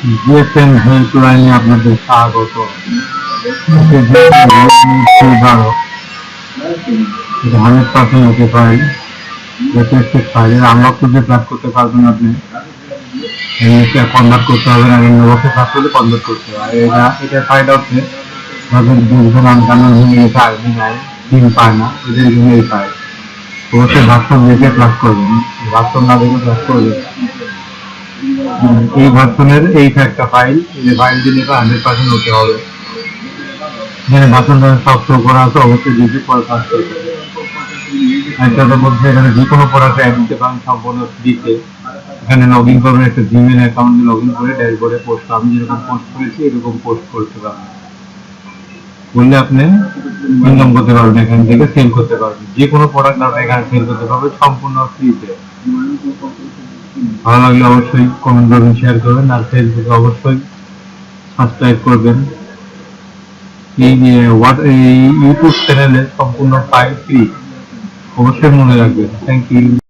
GSM হেল্পলাইনে আপনাদের স্বাগত। Hundred percent okay file requested ফাইলের আনলক খুঁজে প্লাস করতে পারবেন আপনি। এটা করতে হবে না নোবকে প্লাস করলে কনভার্ট করতে হবে এটা এটা ফাইল হচ্ছে যাদের দুজন আইডি নাই সিম পায় না এদের জন্য এই ভার্সন দেখে প্লাস করবেন ভার্সন না দেখে প্লাস করবেন এই ভার্সনের এই একটা ফাইল এই ফাইল দিলে হান্ড্রেড পার্সেন্ট ওকে হবে। এখানে ভার্সন সব করা আছে, অবশ্যই দিতে পরে কাজ করবে। তো এখানে যে কোনো প্রোডাক্ট অ্যাড দিতে পারেন, সম্পূর্ণ ফ্রিতে এখানে লগ ইন করবেন, একটা জিমেল অ্যাকাউন্টে লগ ইন করে ড্যাশবোর্ডে পোস্ট আমি যেরকম পোস্ট করেছি, এরকম পোস্ট করতে পারবেন। বললে আপনি ইনকাম করতে পারবেন, এখান থেকে সেল করতে পারবেন। যে কোনো প্রোডাক্ট আপনি এখানে সেল করতে পারবেন, সম্পূর্ণ ফ্রিতে ভালো লাগলে অবশ্যই কমেন্ট করবেন শেয়ার করবেন আর ফেসবুকে অবশ্যই সাবস্ক্রাইব করবেন। এই ইউটিউব চ্যানেলে সম্পূর্ণ ফাইল ফ্রি অবশ্যই মনে রাখবেন। Thank you